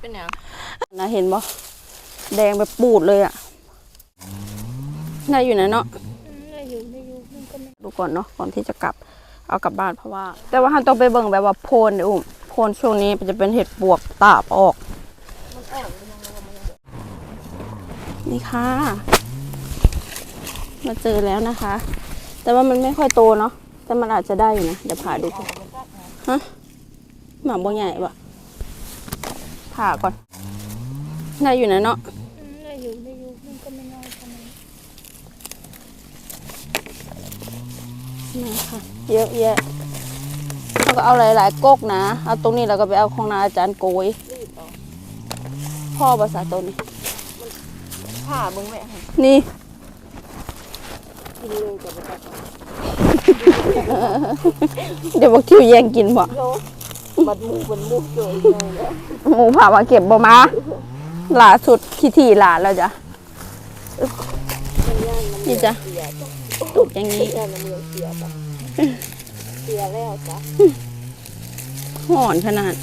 เป็นยังนะเห็นบ่แดงแบบปูดเลยอะได้อยู่นะเนาะได้อยู่ได้อยู่มันก็ไม่ดูก่อนเนาะก่อนที่จะกลับเอากลับบ้านเพราะว่า แต่ว่าเราต้องไปเบิ่งแบบว่าโพนเดี๋ยวอุ้มโพนช่วงนี้มันจะเป็นเห็ดปวกตาบออกนี่ค่ะ มาเจอแล้วนะคะ แต่ว่ามันไม่ค่อยโตเนาะแต่มันอาจจะได้อยู่นะเดี๋ยวผ่าดูฮะหมาบ่ใหญ่ปะ ผ่าก่อน ได้อยู่นะเนาะได้อยู่ได้อยู่มันก็ไม่น้อยขนาดนะคะเยอะแยะเราก็เอาหลายๆก๊กนะเอาตรงนี้เราก็ไปเอาของนาอาจารย์โกยรีบเอาพ่อภาษาตัวนี้ผ่าเบิ่งแม่ให้นี่กินเลยกับไปจับเดี๋ยวบอกคิวแย่งกินบ่โย บัดหมูบัดหมูเกิดเลยแล้วหมูผ่ามาเก็บบ่มาหลาสุดขี้ถี่หลาแล้วจ้ะมันย่านมันนี่จ้ะเสียจ้ะตุกอย่างนี้ย่านมันเมืองเสียจ้ะเสียแล้วจ้ะห่อนขนาด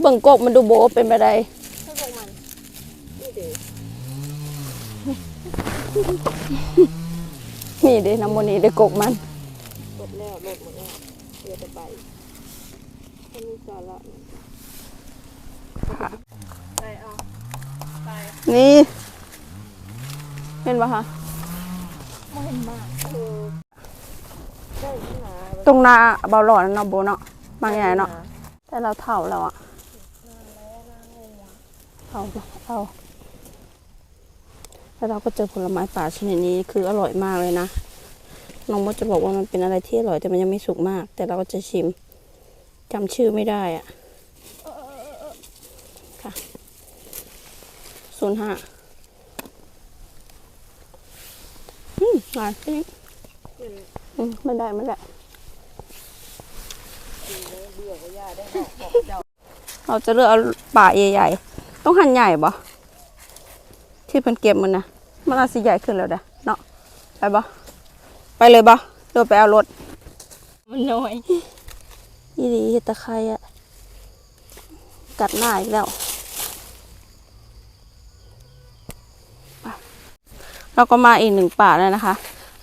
เบิ่งกกมันดูโบเป็นไปได้ถ้าพวกมันนี่เด้นี่เด้น้ำมันนี่เด้กกมันหม ดแล้วหมดหมดแล้วเสียแต่ใบถ้ามีสาระเนี่ยไปเอาไปนี่ เห็นปะคะไม่เห็นมากเออได้ที่ไหนตรงนาเบาหลอดเนาะโบเนาะบางใหญ่เนาะแต่เราเท่าแล้วอะเท่าเท่าแล้วเราก็เจอผลไม้ป่าชนิดนี้คืออร่อยมากเลยนะ น้องมดจะบอกว่ามันเป็นอะไรที่อร่อยแต่มันยังไม่สุกมาก แต่เราก็จะชิมจำชื่อไม่ได้อะค่ะศูนย์ห้าอืมหลายจริงอืมไม่ได้ไม่ได้เบื่อก็ย่าได้ดอกบอกเราจะเลือกเอาป่าใหญ่ๆ ต้องหั่นใหญ่บ่ที่มันเก็บมันนะมันอาจสิใหญ่ขึ้นแล้วเด้อเนาะไปบ่ ไปเลยบ่เดี๋ยวไปเอารถ มันน้อยอีหลีเห็ดตะไคร้อะกัดหน้าอีกแล้วไปเราก็มาอีกหนึ่งป่าแล้วนะคะ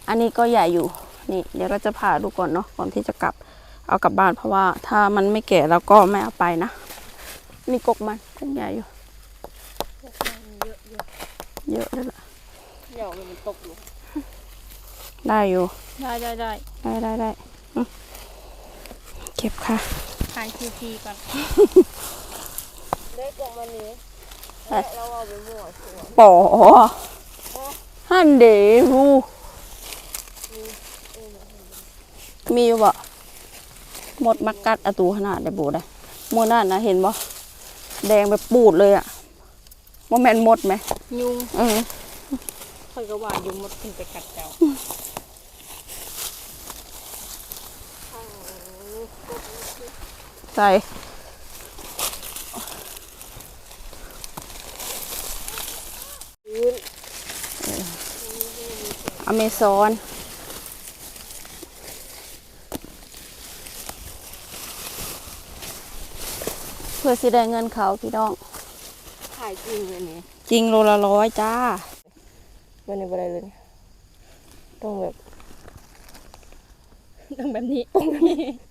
อันนี้ก็ใหญ่อยู่ นี่ เดี๋ยวเราจะผ่าดูก่อนเนาะก่อนที่จะกลับ เอากลับบ้านเพราะว่าถ้ามันไม่แก่เราก็ไม่เอาไปนะมีกกมันกกใหญ่อยู่เยอะเยอะเยอะเลยล่ะเดี๋ยวมันตกอยู่ ได้อยู่ ได้ได้ได้ได้ได้ได้อืมเก็บค่ะทานทีทีก่อน ได้กล่องมันนี้ไปแล้วเอาไปมั่วสัวปอฮันเดรูมีอยู่บ่หมดมักกัดอะตูขนาดได้โบได้โมนั่นนะเห็นบ่แดงแบบปูดเลยอะว่าแมนหมดไหม ยุงเออคอยก็ว่ายุงมดขึ้นไปกัดเจ้า ใส่อเมซอนเพื่อสิได้เงินเขาพี่น้อง ขายจริงเลยนี่จริงโลละร้อยจ้าวันนี้อะไรเลยต้องแบบต้องแบบนี้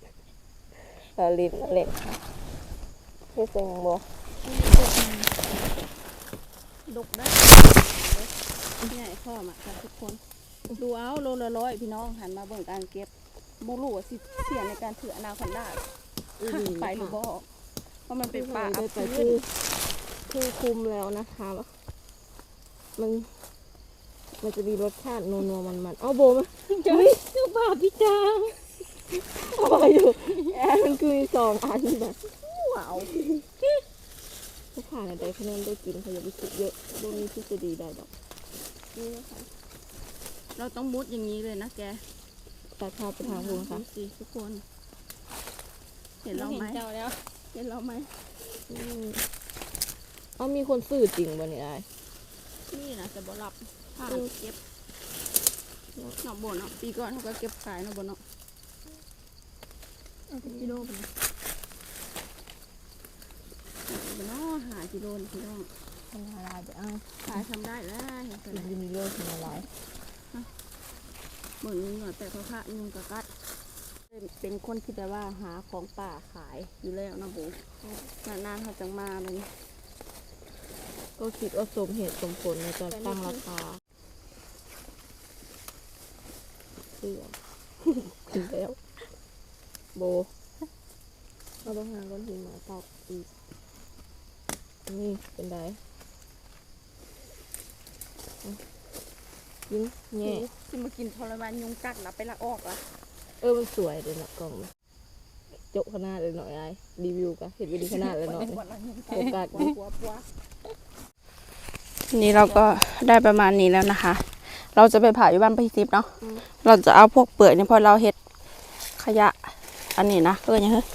เราลิ้นเล็กเพื่อเสียงบ่ดกได้ใหญ่พ่อมาค่ะทุกคน ดูเอาโลละร้อยพี่น้องหันมาเบิ่งการเก็บบูรู้ว่าสิเสียในการถืออนาคอนด้าไปหรือบ่เพราะมันเป็นป่าอัได้บไปพื้คืนอคือคุมแล้วนะคะมัน มันจะมีรสชาตินัวๆมันๆเอาโบมาเฮ้ยเจ้าบาปพี่จางเอาไปอยู่แอนมัน คือมีสองอันแบบว้าวถ้าผ่านอะไรคะแนนได้กินเขาอย่าไปคิดเยอะโบมีทฤษฎีได้ดอก นี่นะคะเราต้องมุดอย่างนี้เลยนะแกตัดภาพไปทางคุณค่ะดูสิทุกคน เห็นเราไหมเจ้าแล้วเห็นเราไหมเอามีคนซื้อจริงบ่เนี่ยไอ้นี่นะจะบ่หลับถ้าเก็บเนาะบ่เนาะปีก่อนเขาก็เก็บขายเนาะบ่เนาะ กิโลไปเลยเนาะหากิโลนพี่น้องทำอะไรจะเอาขายทำได้แล้วเห็นกิไหมนดินเลือดทำอะไรเหมือนเหงื่อแต่เขาคะยุงกะกัด เป็นคนที่แบบว่าหาของป่าขายอยู่แล้วนะบูนานๆเขาจังมาเลยก็คิดว่าสมเหตุสมผลในการตั้งราคาเสื่อมถึงแล้ว โบ เราต้องหาก้อนหินมาตอกอีก นี่เป็นไดอะยิงแง่ที่มากินทรมานยุงกัดนะไปละออกละเออมันสวยเลยนะกล่องมันโจะขนาดเลยหน่อยไอ้รีวิวกันเห็นวิดีขนาดเลยหน่อยวันละยุงโฟกัสปัดิวปัวนี่เราก็ได้ประมาณนี้แล้วนะคะ เราจะไปผ่าอยู่บ้านพี่ทิพย์เนาะ เราจะเอาพวกเปลือกเนี่ยเพอเราเฮ็ดขยะ อันนี้นะเออยังเฮ้ย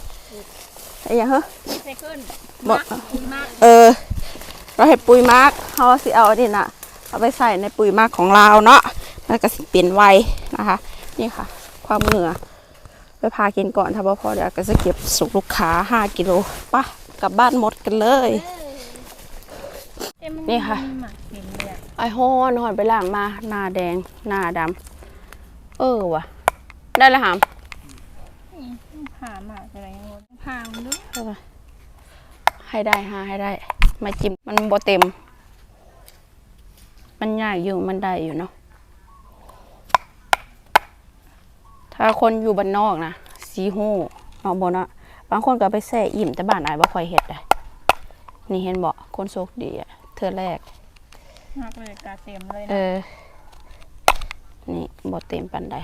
ไอ้ยังเฮ้ยเซขึ้นบอกดีมากเออ เราเห็ดปุ๋ยมากเขาสิเอาอันนี้นะเอาไปใส่ในปุ๋ยมากของเราเนาะมันก็สิเปลี่ยนไวนะคะ นี่ค่ะ ความเหงื่อไปพากินก่อนถ้าบ่พอเดี๋ยวก็จะเก็บส่งลูกค้าห้ากิโลไป่ะกลับบ้านหมดกันเลย นี่ค่ะหมักเห็นเลยอะไอฮอนหอนไปล้างมา หน้าแดง หน้าดำ เออว่ะ ได้แล้วหาม นี่ต้องผ่าหมากอะไรอย่างเงี้ยผ่ามันด้วยเอาไปให้ได้หาให้ได้ มาจิ้มมันบ่เต็ม มันยากอยู่มันได้อยู่เนาะถ้าคนอยู่บ้านนอกนะซีโห่เนาะบ่เนาะบางคนก็ไปแซ่อิ่มแต่บ้านอายบ่ค่อยเฮ็ดได้นี่เห็นบ่คนโชคดีอะเทื่อแรกมากเลยกาเต็มเลยเอนะอนี่บอเต็มปันใด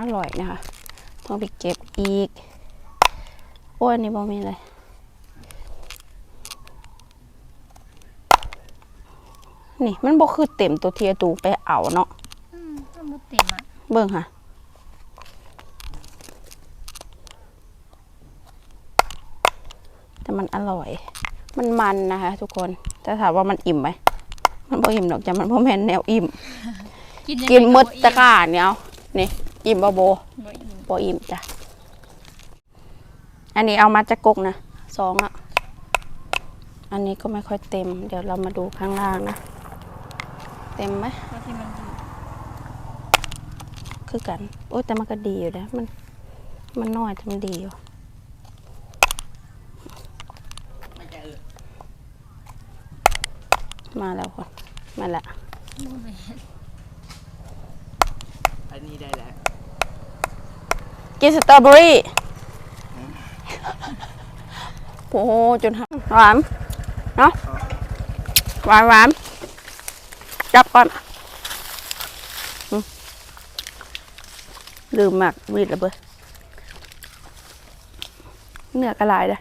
อร่อยนะคะต้องไปเก็บอีก โอ้ยอันนี้บอมีเลยนี่มันบ่คือเต็มตัวเทียตูไปเอาเนาะอืมถ้ามุดเต็มอะเบิ่งค่ะ แต่มันอร่อย มันมันนะคะ ทุกคนแต่ถามว่ามันอิ่มไหม มันบ่อิ่มดอกจ้ะมันบ่แม่นแนวอิ่ม กินหมดตะกร้าเนี่ยเอานี่ อิ่มบ่โบบ่อิ่มบ่อิ่มจ้ะ อันนี้เอามาจากกกนะสองอะ อันนี้ก็ไม่ค่อยเต็ม เดี๋ยวเรามาดูข้างล่างนะ เต็มไหมบางทีมันดีคือกัน โอ้ยแต่มันก็ดีอยู่นะ มัน มันน้อยแต่มันดีอยู่มาแล้วคนมาแล้วบ่แม่นอันนี้ได้แล้ว กินสตรอเบอรี่โอ้โหจนหักหวานเนาะหวานหวานจับก่อนอืมลืมมากวีดระเบิดเนื้อกระลายเลย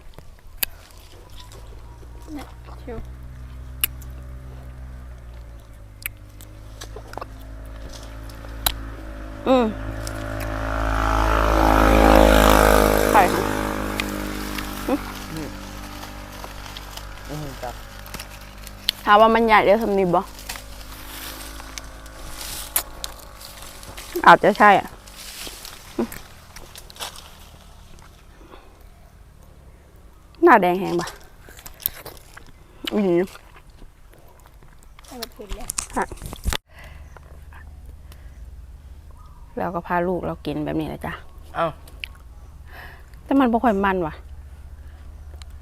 อืม อืมจับถามว่ามันใหญ่เดียวทำนี้บ่อาจจะใช่อะอืมหน้าแดงแหงปะอืมให้มันถึงเลยแล้วก็พาลูกเรากินแบบนี้แหละจ้ะเอ้า แต่มันบ่ค่อยมันว่ะ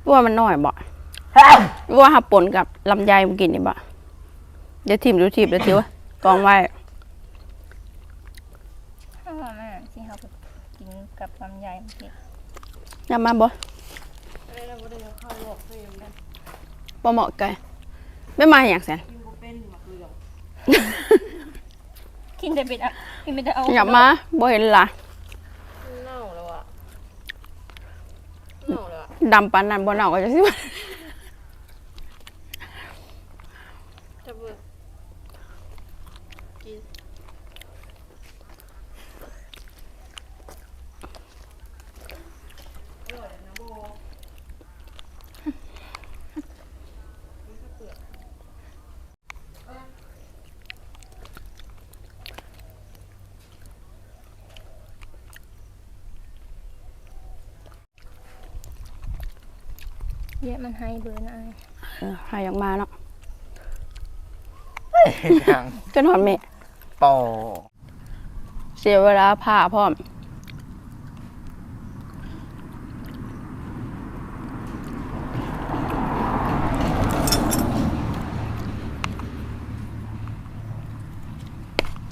ว่ามันน้อยบ่ ว่าหับปนกับลำไยมันกินนี่บ่เดี๋ยวทิมดูทิมเดี๋ยวทิวกองไว้ถ้าว่าแม่ที่เขาไปกินกับลำไยเมื่อกี้ยำมาบ่บ่เหมาะไกไม่มาอย่างแสนกินแต่เป็ดอะกินไม่ได้เอาอย่ามาบ่เห็นล่ะเน่าแล้วอะเน่าแล้วอะดำปานนั้นบ่เน่าก็จะสิว่า จะเบิเยอะมันให้เบอร์นะไอ้ยหายออกมาเนาะ ยังจนหอนเมะปอเสียเวลาผ่าพร้อม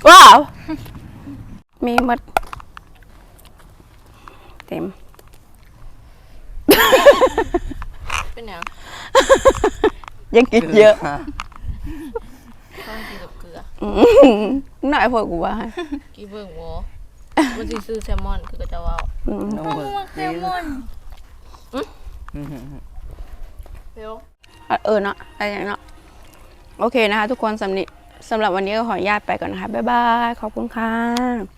ว้าว มีหมดเต็ม เป็นหยัง ยังกินเยอะ ต้องกินกับเกลืออืมหน่อยพวกกูว่าให้กีเบิ่งโวมันสิซื้อแซลมอนคือก็จะว่าอืมน้องเบิร์ดแซลมอนเร็วเออเนาะอะไรอย่างเนาะโอเคนะคะ ทุกคนสำหรับสำหรับวันนี้ก็ขออนุญาตไปก่อนนะคะ บ๊ายบาย ขอบคุณค่ะ